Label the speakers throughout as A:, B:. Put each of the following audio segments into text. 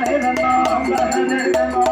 A: రే రే రే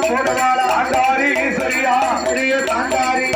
A: சட்டம் போடுவார ஆண்டாரி
B: ஈஸ்வரியா
A: பெரிய தாண்டாரி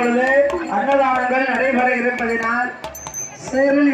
A: இப்பொழுது அன்னதானங்கள் நடைபெற இருப்பதினால் சேரல்